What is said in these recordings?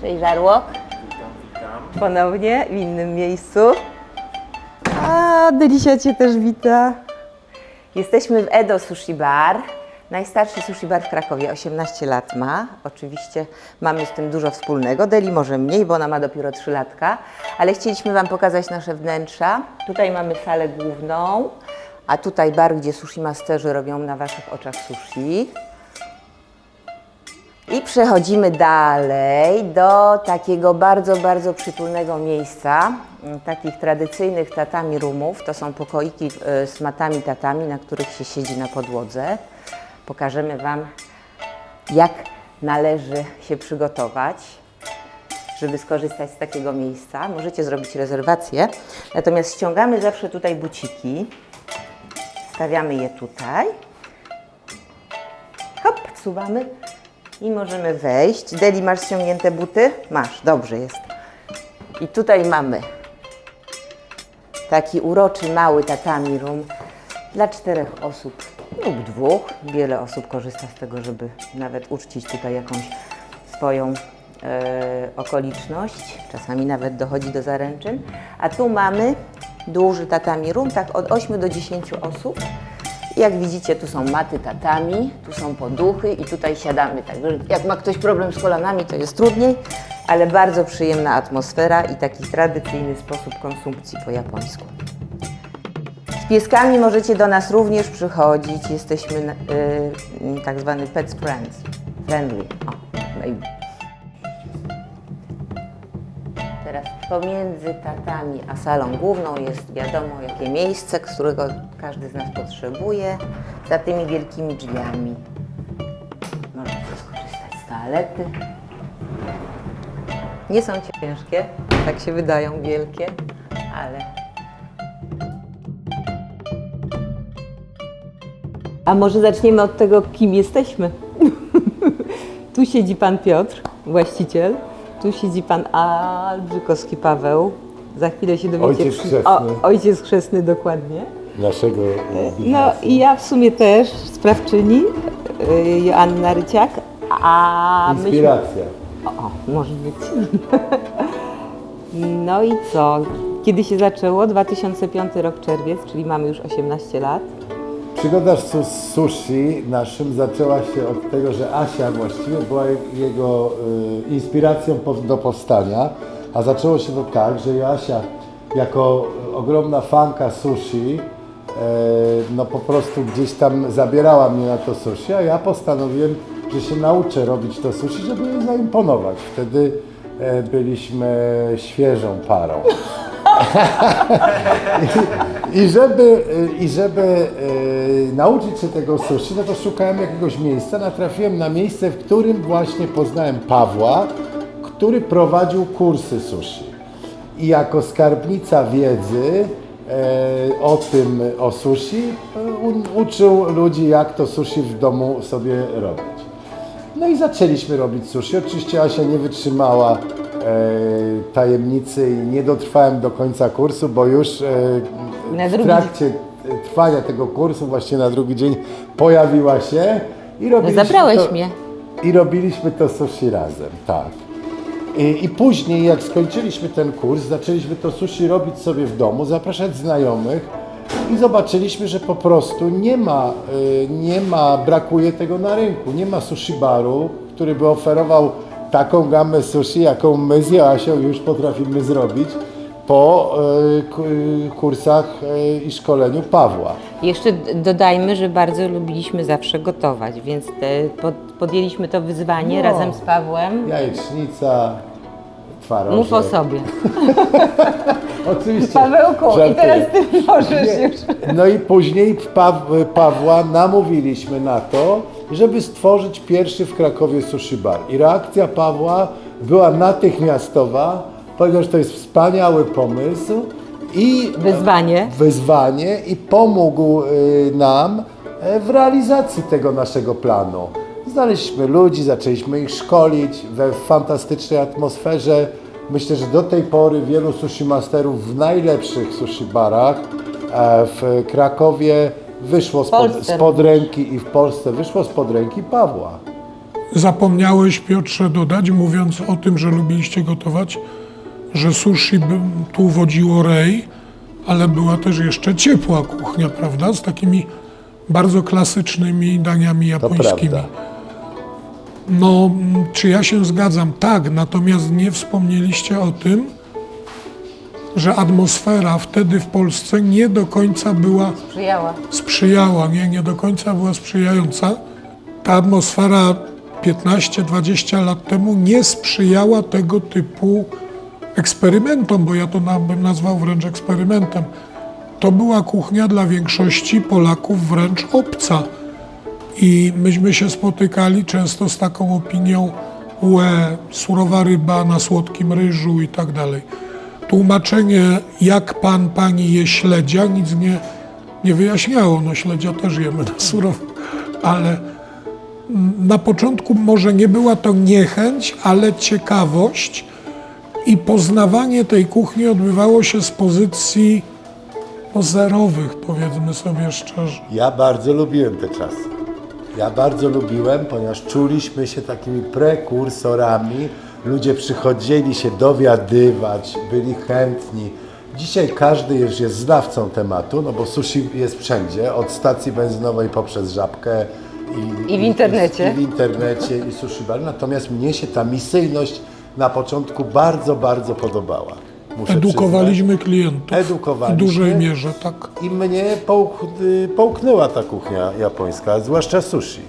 Cześć Żarłok. Witam, witam. Ponownie w innym miejscu. A, Delisia Cię też wita. Jesteśmy w Edo Sushi Bar. Najstarszy sushi bar w Krakowie, 18 lat ma. Oczywiście mamy z tym dużo wspólnego. Deli może mniej, bo ona ma dopiero 3 latka, ale chcieliśmy Wam pokazać nasze wnętrza. Tutaj mamy salę główną, a tutaj bar, gdzie sushi masterzy robią na Waszych oczach sushi. I przechodzimy dalej do takiego bardzo, bardzo przytulnego miejsca, mm, takich tradycyjnych tatami roomów. To są pokoiki y, z matami tatami, na których się siedzi na podłodze. Pokażemy Wam, jak należy się przygotować, żeby skorzystać z takiego miejsca. Możecie zrobić rezerwację. Natomiast ściągamy zawsze tutaj buciki. Stawiamy je tutaj. Hop, wsuwamy i możemy wejść. Deli, masz ściągnięte buty? Masz, dobrze jest. I tutaj mamy taki uroczy, mały tatami room dla czterech osób lub dwóch. Wiele osób korzysta z tego, żeby nawet uczcić tutaj jakąś swoją e, okoliczność. Czasami nawet dochodzi do zaręczyn. A tu mamy duży tatami room, tak od 8 do 10 osób. Jak widzicie, tu są maty tatami, tu są poduchy i tutaj siadamy. Także jak ma ktoś problem z kolanami, to jest trudniej, ale bardzo przyjemna atmosfera i taki tradycyjny sposób konsumpcji po japońsku. Z pieskami możecie do nas również przychodzić. Jesteśmy y, y, tak zwany pets friends, friendly. O, pomiędzy tatami a salą główną jest wiadomo jakie miejsce, którego każdy z nas potrzebuje. Za tymi wielkimi drzwiami możecie skorzystać z toalety. Nie są ciężkie, tak się wydają wielkie, ale A może zaczniemy od tego, kim jesteśmy? tu siedzi pan Piotr, właściciel. Tu siedzi pan Albrzykowski Paweł. Za chwilę się dowiecie. Ojciec chrzestny. O, ojciec chrzestny, dokładnie. naszego No biznesu. i ja w sumie też, sprawczyni, y, Joanna Ryciak. A myśmy... Inspiracja. O, może być. No i co? Kiedy się zaczęło? 2005 rok czerwiec, czyli mamy już 18 lat. Przygoda z su- z sushi naszym zaczęła się od tego, że Asia właściwie była jego y, inspiracją do powstania, a zaczęło się to tak, że Joasia jako ogromna fanka sushi e, no po prostu gdzieś tam zabierała mnie na to sushi, a ja postanowiłem, że się nauczę robić to sushi, żeby jej zaimponować. Wtedy e, byliśmy świeżą parą. I żeby, I żeby e, nauczyć się tego sushi, no to szukałem jakiegoś miejsca. Natrafiłem na miejsce, w którym właśnie poznałem Pawła, który prowadził kursy sushi. I jako skarbnica wiedzy e, o tym, o sushi, u, uczył ludzi, jak to sushi w domu sobie robić. No i zaczęliśmy robić sushi. Oczywiście Asia nie wytrzymała tajemnicy i nie dotrwałem do końca kursu, bo już e, w trakcie trwania tego kursu, właśnie na drugi dzień, pojawiła się i robiliśmy No zabrałeś to, mnie. I robiliśmy to sushi razem, tak. I, I później, jak skończyliśmy ten kurs, zaczęliśmy to sushi robić sobie w domu, zapraszać znajomych i zobaczyliśmy, że po prostu nie ma, y, nie ma, brakuje tego na rynku. Nie ma sushi baru, który by oferował taką gamę sushi, jaką my z Joasią już potrafimy zrobić po y, kursach y, i szkoleniu Pawła. Jeszcze dodajmy, że bardzo lubiliśmy zawsze gotować, więc te, pod, podjęliśmy to wyzwanie No. razem z Pawłem. Jajecznica, twarożek. Mów o sobie. Oczywiście. Pawełku, i teraz ty możesz już. No i później Paw Pawła namówiliśmy na to, żeby stworzyć pierwszy w Krakowie sushi bar. I reakcja Pawła była natychmiastowa, powiedział, że to jest wspaniały pomysł i Wyzwanie. wyzwanie i pomógł y, nam e, w realizacji tego naszego planu. Znaleźliśmy ludzi, zaczęliśmy ich szkolić we fantastycznej atmosferze. Myślę, że do tej pory wielu sushi masterów w najlepszych sushi barach e, w Krakowie wyszło spod, Polsce spod ręki i w Polsce wyszło spod ręki Pawła. Zapomniałeś, Piotrze, dodać, mówiąc o tym, że lubiliście gotować, że sushi tu wodziło rej, ale była też jeszcze ciepła kuchnia, prawda? Z takimi bardzo klasycznymi daniami japońskimi. No, czy ja się zgadzam? Tak, natomiast nie wspomnieliście o tym, że atmosfera wtedy w Polsce nie do końca była Przyjęła. sprzyjała, nie, nie do końca była sprzyjająca. Ta atmosfera 15-20 lat temu nie sprzyjała tego typu eksperymentom, bo ja to bym nazwał wręcz eksperymentem. To była kuchnia dla większości Polaków wręcz obca. I myśmy się spotykali często z taką opinią łe, surowa ryba na słodkim ryżu i tak dalej. Tłumaczenie, jak pan, pani je śledzia, nic nie, nie wyjaśniało. No śledzia też jemy na surowo, ale na początku może nie była to niechęć, ale ciekawość i poznawanie tej kuchni odbywało się z pozycji no, zerowych, powiedzmy sobie szczerze. Ja bardzo lubiłem te czasy. Ja bardzo lubiłem, ponieważ czuliśmy się takimi prekursorami. Ludzie przychodzili się dowiadywać, byli chętni. Dzisiaj każdy już jest znawcą tematu, no bo sushi jest wszędzie, od stacji benzynowej poprzez żabkę i, I w internecie. I, w internecie i sushi bar. Natomiast mnie się ta misyjność na początku bardzo, bardzo podobała. Muszę Edukowaliśmy klientów Edukowaliśmy. w dużej mierze, tak. i mnie połk, y, połknęła ta kuchnia japońska, zwłaszcza sushi.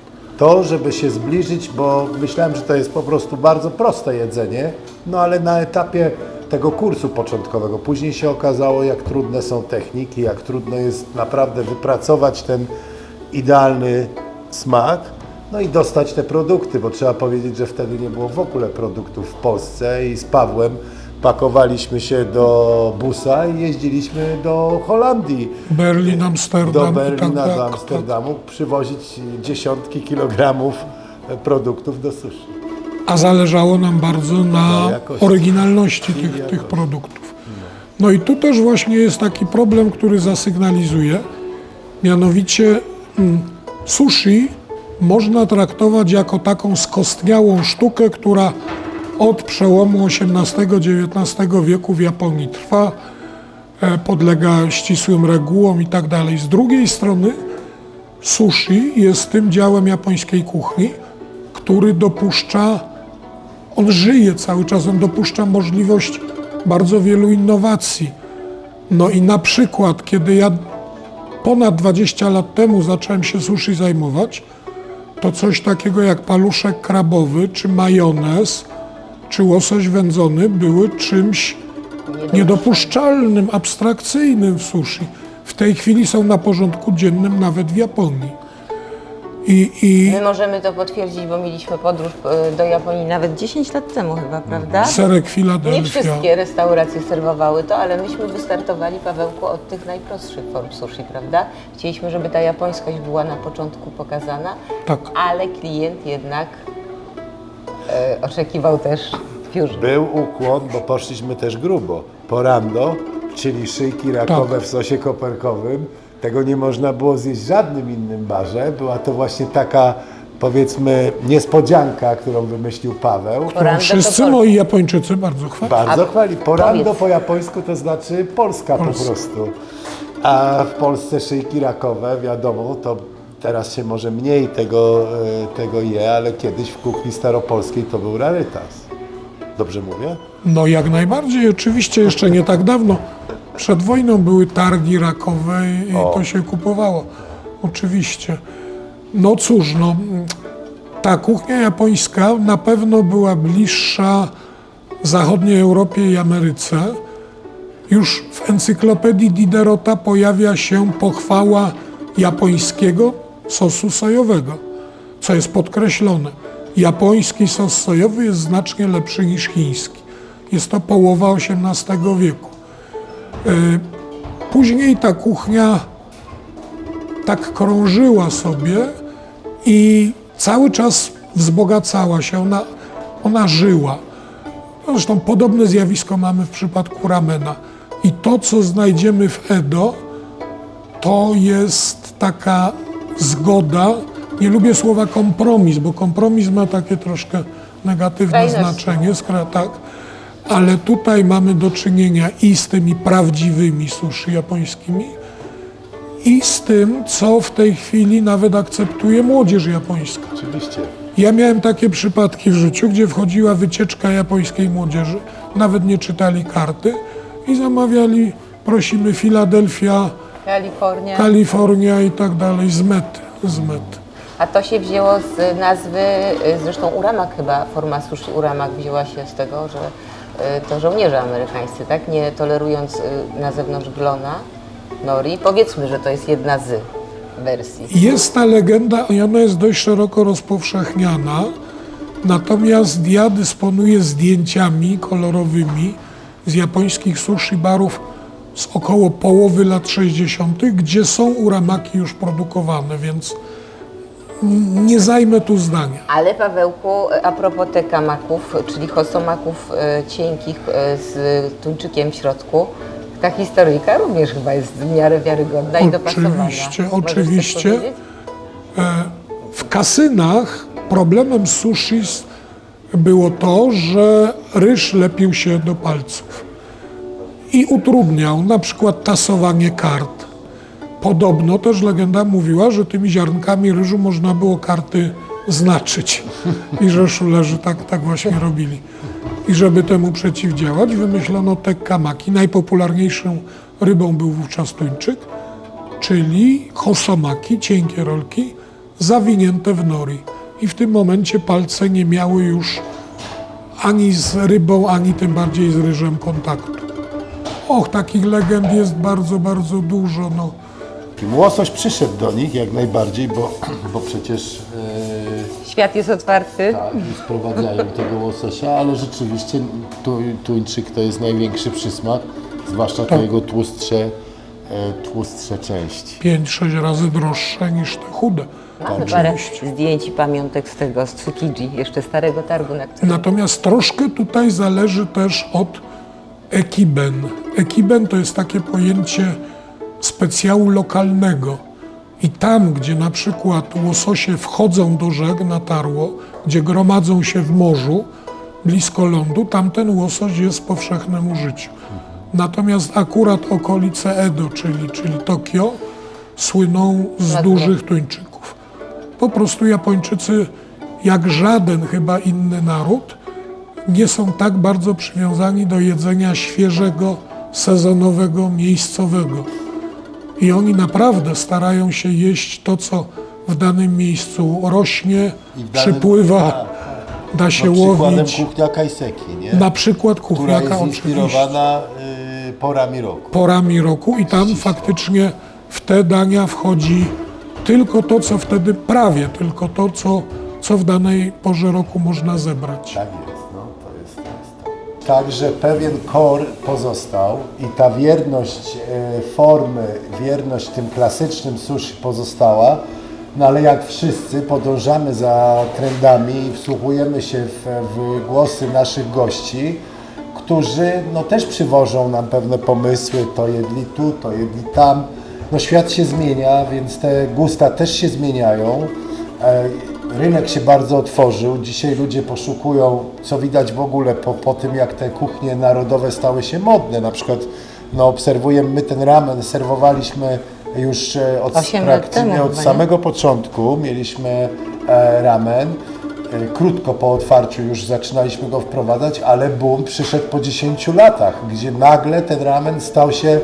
To, żeby się zbliżyć, bo myślałem, że to jest po prostu bardzo proste jedzenie, no ale na etapie tego kursu początkowego, później się okazało, jak trudne są techniki, jak trudno jest naprawdę wypracować ten idealny smak, no i dostać te produkty, bo trzeba powiedzieć, że wtedy nie było w ogóle produktów w Polsce i z Pawłem pakowaliśmy się do busa i jeździliśmy do Holandii, Berlin, Amsterdam do i Berlina, tak, do tak, Amsterdamu, przywozić dziesiątki kilogramów produktów do sushi. A zależało nam bardzo na Na jakości. oryginalności tych, jakości. tych produktów. No i tu też właśnie jest taki problem, który zasygnalizuje, mianowicie mm, sushi można traktować jako taką skostniałą sztukę, która od przełomu XVIII-XIX wieku w Japonii trwa, e, podlega ścisłym regułom i tak dalej. Z drugiej strony sushi jest tym działem japońskiej kuchni, który dopuszcza, on żyje cały czas, on dopuszcza możliwość bardzo wielu innowacji. No i na przykład, kiedy ja ponad 20 lat temu zacząłem się sushi zajmować, to coś takiego jak paluszek krabowy, czy majonez, czy łosoś wędzony były czymś niedopuszczalnym, abstrakcyjnym w sushi. W tej chwili są na porządku dziennym nawet w Japonii. I, i My możemy to potwierdzić, bo mieliśmy podróż e, do Japonii nawet 10 lat temu chyba, prawda? serek Nie Filadelfia. wszystkie restauracje serwowały to, ale myśmy wystartowali, Pawełku, od tych najprostszych form sushi, prawda? Chcieliśmy, żeby ta japońskość była na początku pokazana, Tak. ale klient jednak e, oczekiwał też fusion. Był ukłon, bo poszliśmy też grubo. Porando, czyli szyjki rakowe Tak. w sosie koperkowym. Tego nie można było zjeść w żadnym innym barze. Była to właśnie taka, powiedzmy, niespodzianka, którą wymyślił Paweł. Porando to Wszyscy Polska. moi Japończycy bardzo chwalą. Bardzo A chwali. Porando powiedz. po japońsku to znaczy Polska po Polska. prostu. A w Polsce szyjki rakowe, wiadomo, to teraz się może mniej tego, e, tego je, ale kiedyś w kuchni staropolskiej to był rarytas. Dobrze mówię? No jak najbardziej, oczywiście jeszcze nie tak dawno. Przed wojną były targi rakowe i O. to się kupowało. Oczywiście. No cóż, no, ta kuchnia japońska na pewno była bliższa zachodniej Europie i Ameryce. Już w encyklopedii Diderota pojawia się pochwała japońskiego sosu sojowego, co jest podkreślone. Japoński sos sojowy jest znacznie lepszy niż chiński. Jest to połowa XVIII wieku. Y, Później ta kuchnia tak krążyła sobie i cały czas wzbogacała się, ona, ona żyła. Zresztą podobne zjawisko mamy w przypadku ramena. I to, co znajdziemy w Edo, to jest taka zgoda nie lubię słowa kompromis, bo kompromis ma takie troszkę negatywne Skrajności. znaczenie, skra, tak, ale tutaj mamy do czynienia i z tymi prawdziwymi sushi japońskimi, i z tym, co w tej chwili nawet akceptuje młodzież japońska. Oczywiście. Ja miałem takie przypadki w życiu, gdzie wchodziła wycieczka japońskiej młodzieży, nawet nie czytali karty i zamawiali, prosimy, Filadelfia, Kalifornia. Kalifornia i tak dalej, z mety, z mety. A to się wzięło z nazwy, y, zresztą Uramak chyba, forma sushi Uramak wzięła się z tego, że y, to żołnierze amerykańscy, tak? Nie tolerując y, na zewnątrz glona, nori. Powiedzmy, że to jest jedna z wersji. Jest ta legenda i ona jest dość szeroko rozpowszechniana, natomiast ja dysponuję zdjęciami kolorowymi z japońskich sushi barów z około połowy lat 60., gdzie są uramaki już produkowane, więc nie zajmę tu zdania. Ale Pawełku, a propos tekamaków, czyli hosomaków y, cienkich y, z tuńczykiem w środku, ta historyjka również chyba jest w miarę wiarygodna i dopasowana. Oczywiście, oczywiście. powiedzieć? W kasynach problemem sushi było to, że ryż lepił się do palców i utrudniał na przykład tasowanie kart. Podobno też legenda mówiła, że tymi ziarnkami ryżu można było karty znaczyć i że szulerzy tak, tak właśnie robili. I żeby temu przeciwdziałać, wymyślono tekkamaki. Najpopularniejszą rybą był wówczas tuńczyk, czyli hosomaki, cienkie rolki, zawinięte w nori. I w tym momencie palce nie miały już ani z rybą, ani tym bardziej z ryżem kontaktu. Och, takich legend jest bardzo, bardzo dużo. No. Łosoś przyszedł do nich jak najbardziej, bo, bo przecież e, Świat jest otwarty. tak, sprowadzają tego łososia, ale rzeczywiście tu, tuńczyk to jest największy przysmak, zwłaszcza te jego tłustsze, e, tłustsze części. 5-6 razy droższe niż te chude. Mamy parę Oczywiście. zdjęć i pamiątek z tego, z Tsukiji, jeszcze starego targu, na którym Natomiast troszkę tutaj zależy też od ekiben. Ekiben to jest takie pojęcie specjału lokalnego. I tam, gdzie na przykład łososie wchodzą do rzek na tarło, gdzie gromadzą się w morzu, blisko lądu, tam ten łosoś jest w powszechnym użyciu. Natomiast akurat okolice Edo, czyli, czyli Tokio, słyną z dużych tuńczyków. Po prostu Japończycy, jak żaden chyba inny naród, nie są tak bardzo przywiązani do jedzenia świeżego, sezonowego, miejscowego. I oni naprawdę starają się jeść to, co w danym miejscu rośnie, danym- przypływa, tak, da się No, przykładem łowić. kuchnia Kaiseki, nie? Na przykład która kuchniaka jest inspirowana y, porami roku. porami roku i tam faktycznie w te dania wchodzi tylko to, co wtedy prawie, tylko to, co, co w danej porze roku można zebrać. Tak Także pewien kor pozostał i ta wierność e, formy, wierność tym klasycznym sushi pozostała, no ale jak wszyscy podążamy za trendami i wsłuchujemy się w, w głosy naszych gości, którzy no, też przywożą nam pewne pomysły, to jedli tu, to jedli tam. No świat się zmienia, więc te gusta też się zmieniają. Rynek się bardzo otworzył. Dzisiaj ludzie poszukują, co widać w ogóle po, po tym, jak te kuchnie narodowe stały się modne. Na przykład no, obserwujemy, my ten ramen serwowaliśmy już e, od, praktycznie od samego początku. Mieliśmy e, ramen. E, Krótko po otwarciu już zaczynaliśmy go wprowadzać, ale boom przyszedł po 10 latach, gdzie nagle ten ramen stał się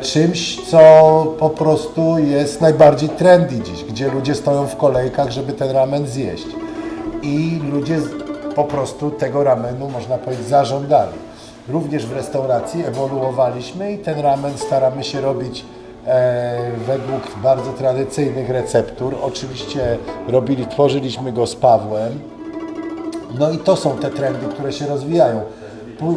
czymś, co po prostu jest najbardziej trendy dziś, gdzie ludzie stoją w kolejkach, żeby ten ramen zjeść. I ludzie po prostu tego ramenu, można powiedzieć, zażądali. Również w restauracji ewoluowaliśmy i ten ramen staramy się robić e, według bardzo tradycyjnych receptur. Oczywiście robili, tworzyliśmy go z Pawłem, no i to są te trendy, które się rozwijają. Pu-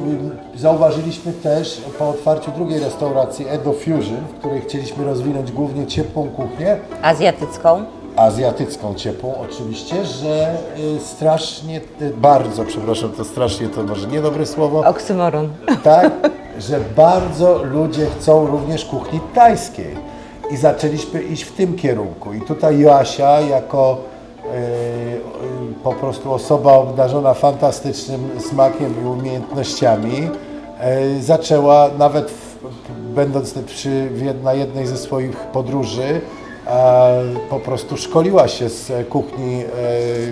Zauważyliśmy też po otwarciu drugiej restauracji Edo Fusion, w której chcieliśmy rozwinąć głównie ciepłą kuchnię, azjatycką. azjatycką ciepłą oczywiście, że y, strasznie, y, bardzo, przepraszam, to strasznie to może niedobre słowo, Oksymoron. tak, że bardzo ludzie chcą również kuchni tajskiej i zaczęliśmy iść w tym kierunku. I tutaj Joasia jako po prostu osoba obdarzona fantastycznym smakiem i umiejętnościami e, zaczęła nawet w, będąc przy, na jednej ze swoich podróży po prostu szkoliła się z kuchni, e,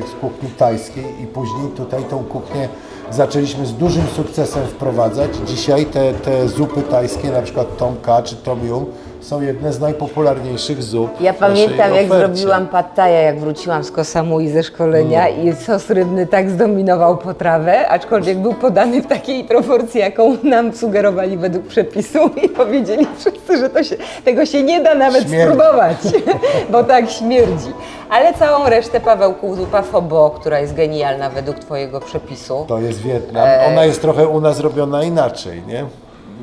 z kuchni tajskiej i później tutaj tą kuchnię zaczęliśmy z dużym sukcesem wprowadzać. Dzisiaj te, te zupy tajskie, na przykład tom kha czy tom yum, są jedne z najpopularniejszych zup Ja pamiętam, jak ofercie. zrobiłam pad thai'a, jak wróciłam z Kosamui ze szkolenia No. i sos rybny tak zdominował potrawę, aczkolwiek był podany w takiej proporcji, jaką nam sugerowali według przepisu i powiedzieli wszyscy, że to się, tego się nie da nawet Śmierdzi. spróbować, bo tak śmierdzi. Ale całą resztę Pawełku, zupa fobo, która jest genialna według Twojego przepisu. To jest Wietnam. Ona jest trochę u nas robiona inaczej, nie?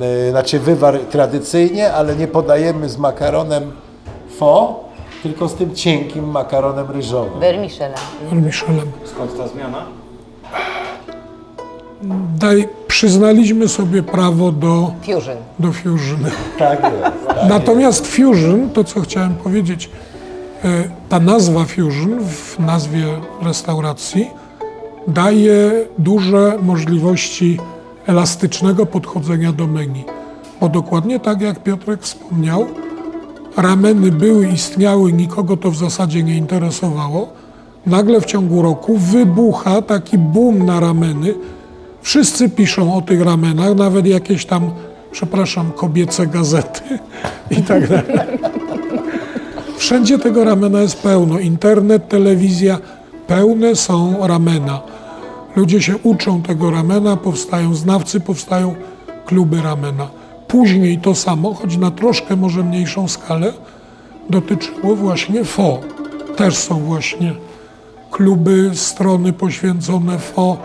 E, Znaczy wywar tradycyjnie, ale nie podajemy z makaronem fo, tylko z tym cienkim makaronem ryżowym. Vermicelli. Michelem. Skąd ta zmiana? Daj, przyznaliśmy sobie prawo do, Fusion. do fusion. Tak jest. Natomiast fusion, to co chciałem powiedzieć, e, ta nazwa fusion w nazwie restauracji daje duże możliwości elastycznego podchodzenia do menu. Bo dokładnie tak jak Piotrek wspomniał, rameny były, istniały, nikogo to w zasadzie nie interesowało. Nagle w ciągu roku wybucha taki boom na rameny. Wszyscy piszą o tych ramenach, nawet jakieś tam, przepraszam, kobiece gazety i tak dalej. Wszędzie tego ramena jest pełno. Internet, telewizja, pełne są ramena. Ludzie się uczą tego ramena, powstają znawcy, powstają kluby ramena. Później to samo, choć na troszkę może mniejszą skalę, dotyczyło właśnie FO. Też są właśnie kluby, strony poświęcone FO.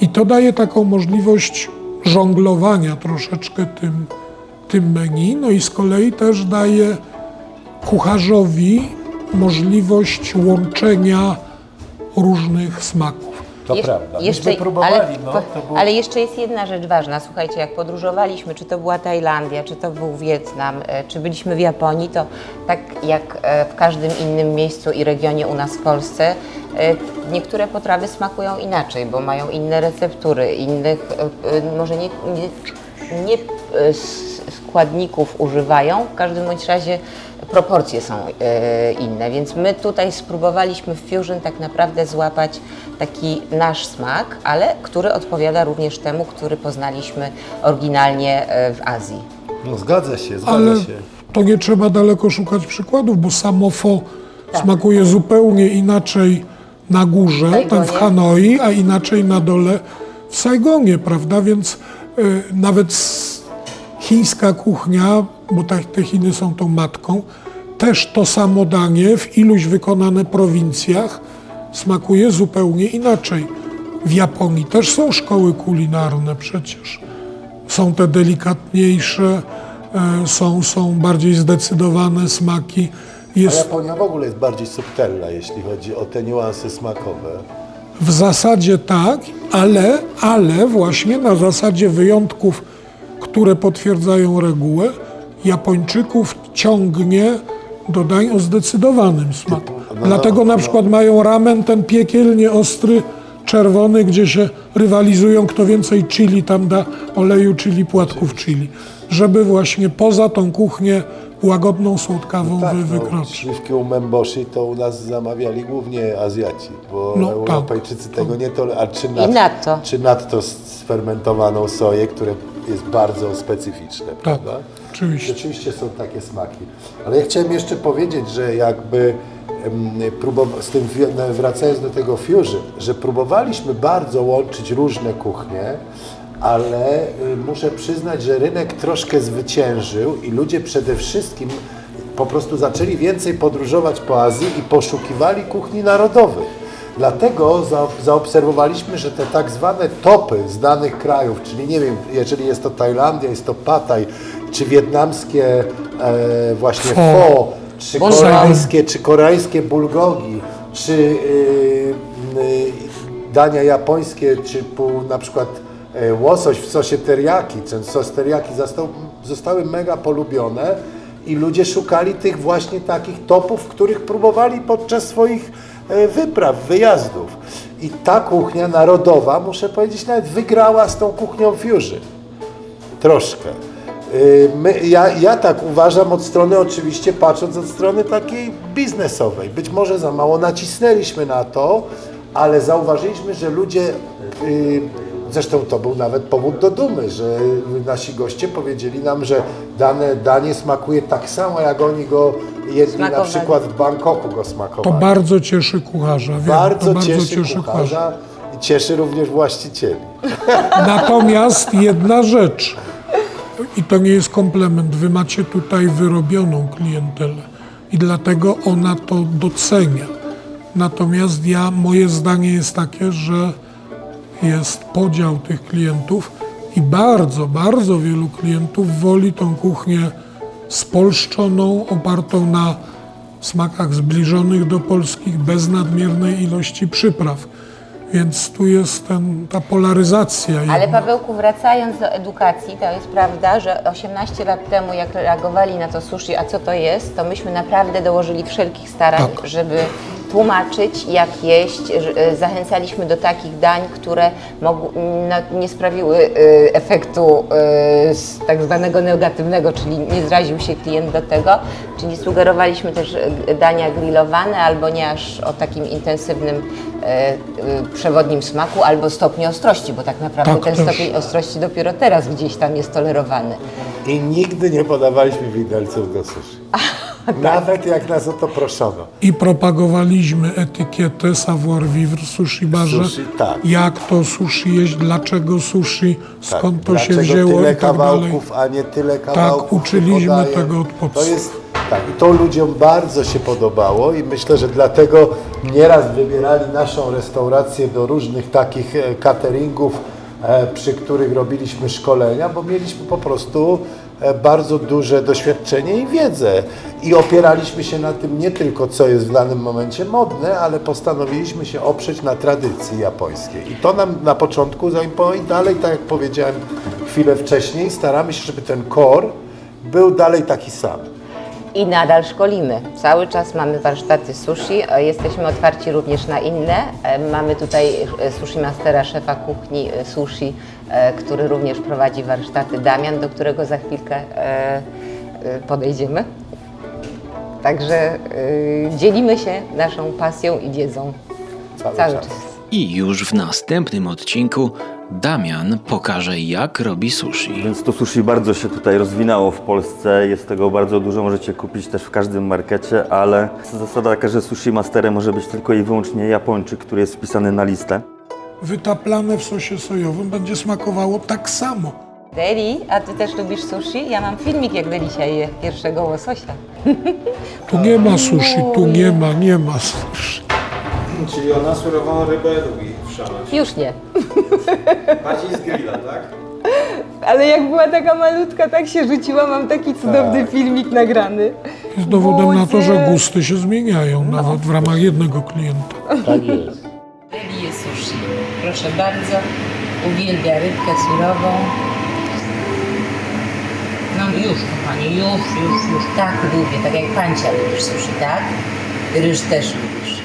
I to daje taką możliwość żonglowania troszeczkę tym, tym menu. No i z kolei też daje kucharzowi możliwość łączenia różnych smaków. To Jesz- prawda. Myśmy próbowali, ale, no, było... ale jeszcze jest jedna rzecz ważna. Słuchajcie, jak podróżowaliśmy, czy to była Tajlandia, czy to był Wietnam, e, czy byliśmy w Japonii, to tak jak e, w każdym innym miejscu i regionie u nas w Polsce, e, niektóre potrawy smakują inaczej, bo mają inne receptury, innych, może nie, nie, nie składników używają, w każdym bądź razie proporcje są e, inne, więc my tutaj spróbowaliśmy w Fusion tak naprawdę złapać taki nasz smak, ale który odpowiada również temu, który poznaliśmy oryginalnie e, w Azji. No, zgadza się, zgadza Ale się. to nie trzeba daleko szukać przykładów, bo samo fo smakuje zupełnie inaczej na górze, tam w Saigonie. Hanoi, a inaczej na dole w Saigonie, prawda? Więc y, nawet chińska kuchnia, bo tak, te Chiny są tą matką, też to samo danie w iluś wykonane prowincjach smakuje zupełnie inaczej. W Japonii też są szkoły kulinarne przecież są te delikatniejsze, e, są, są bardziej zdecydowane smaki. A Jest Japonia w ogóle jest bardziej subtelna, jeśli chodzi o te niuanse smakowe. w zasadzie tak, ale, ale właśnie na zasadzie wyjątków, które potwierdzają regułę, Japończyków ciągnie do dań o zdecydowanym smaku. no, Dlatego na no. przykład mają ramen ten piekielnie ostry, czerwony, gdzie się rywalizują, kto więcej chili tam da, oleju chili, płatków chili. Żeby właśnie poza tą kuchnię łagodną, słodkawą Tak, wy, no, wykroczyć. śliwki umemboshi to u nas zamawiali głównie Azjaci, bo No, Europejczycy tego nie tolerują. A czy, I natto. czy nadto sfermentowaną soję, które jest bardzo specyficzne, Tak, prawda? oczywiście. Rzeczywiście są takie smaki. Ale ja chciałem jeszcze powiedzieć, że jakby z tym wracając do tego fusion, że próbowaliśmy bardzo łączyć różne kuchnie, ale y, muszę przyznać, że rynek troszkę zwyciężył i ludzie przede wszystkim po prostu zaczęli więcej podróżować po Azji i poszukiwali kuchni narodowych. Dlatego za, zaobserwowaliśmy, że te tak zwane topy z danych krajów, czyli nie wiem, jeżeli jest to Tajlandia, jest to Pataj, czy wietnamskie e, właśnie Pho. czy koreańskie, czy koreańskie bulgogi, czy y, y, dania japońskie, czy na przykład e, łosoś w sosie teriyaki, ten sos teriyaki został, zostały mega polubione i ludzie szukali tych właśnie takich topów, których próbowali podczas swoich wypraw, wyjazdów. I ta kuchnia narodowa, muszę powiedzieć, nawet wygrała z tą kuchnią Fusion. Troszkę. Y, My, ja, ja tak uważam od strony, oczywiście patrząc od strony takiej biznesowej. Być może za mało nacisnęliśmy na to, ale zauważyliśmy, że ludzie, y, zresztą to był nawet powód do dumy, że nasi goście powiedzieli nam, że dane danie smakuje tak samo, jak oni go jedli na Smakowali. przykład w Bangkoku go To smakowali. bardzo cieszy kucharza. Wiem, bardzo, to bardzo cieszy, kucharza i cieszy również właścicieli. Natomiast jedna rzecz, i to nie jest komplement, wy macie tutaj wyrobioną klientelę i dlatego ona to docenia. Natomiast ja, moje zdanie jest takie, że jest podział tych klientów i bardzo, bardzo wielu klientów woli tą kuchnię spolszczoną, opartą na smakach zbliżonych do polskich, bez nadmiernej ilości przypraw. Więc tu jest ten, ta polaryzacja. Ale. Pawełku, wracając do edukacji, to jest prawda, że 18 lat temu, jak reagowali na to sushi, a co to jest, to myśmy naprawdę dołożyli wszelkich starań, Tak. żeby tłumaczyć, jak jeść. e, Zachęcaliśmy do takich dań, które mogły, no, nie sprawiły e, efektu e, tak zwanego negatywnego, czyli nie zraził się klient do tego. Czyli sugerowaliśmy też dania grillowane albo nie aż o takim intensywnym przewodnim smaku albo stopniu ostrości, bo tak naprawdę Tak, ten stopień ostrości dopiero teraz gdzieś tam jest tolerowany. I nigdy nie podawaliśmy widelców do sushi. Nawet jak nas o to proszono. I propagowaliśmy etykietę savoir vivre sushi barze. Sushi, tak. Jak to sushi jeść, dlaczego sushi, Tak, skąd to dlaczego się wzięło tyle i tak dalej. kawałków, a nie tyle kawałków. uczyliśmy podaje. tego od To podstaw. jest tak, i to ludziom bardzo się podobało i myślę, że dlatego nieraz wybierali naszą restaurację do różnych takich e, cateringów, e, przy których robiliśmy szkolenia, bo mieliśmy po prostu bardzo duże doświadczenie i wiedzę. I opieraliśmy się na tym nie tylko, co jest w danym momencie modne, ale postanowiliśmy się oprzeć na tradycji japońskiej. I to nam na początku zaimponowało i dalej, tak jak powiedziałem chwilę wcześniej, staramy się, żeby ten core był dalej taki sam. I nadal szkolimy. Cały czas mamy warsztaty sushi. Jesteśmy otwarci również na inne. E, Mamy tutaj e, sushi mastera, szefa kuchni e, sushi, który również prowadzi warsztaty Damian, do którego za chwilkę podejdziemy. Także dzielimy się naszą pasją i wiedzą Cały cały czas. czas. I już w następnym odcinku Damian pokaże, jak robi sushi. Więc to sushi bardzo się tutaj rozwinęło w Polsce, jest tego bardzo dużo, możecie kupić też w każdym markecie, ale zasada taka, że sushi masterem może być tylko i wyłącznie Japończyk, który jest wpisany na listę. Wytaplane w sosie sojowym będzie smakowało tak samo. Deli, a ty też lubisz sushi? Ja mam filmik, jak Delisia je pierwszego łososia. Tu nie ma sushi, tu nie ma, nie ma sushi. Czyli ona surowaną rybę lubi wszalać. Już nie. Bardziej z grilla, tak? Ale jak była taka malutka, tak się rzuciła, mam taki cudowny filmik nagrany. Jest dowodem na to, że gusty się zmieniają, nawet w ramach jednego klienta. Tak jest. Deli je sushi. Proszę bardzo. Uwielbia rybkę surową. No już, kochanie, już, już, już. Tak lubię, tak jak pancia lubisz sushi, tak? Ryż też lubisz.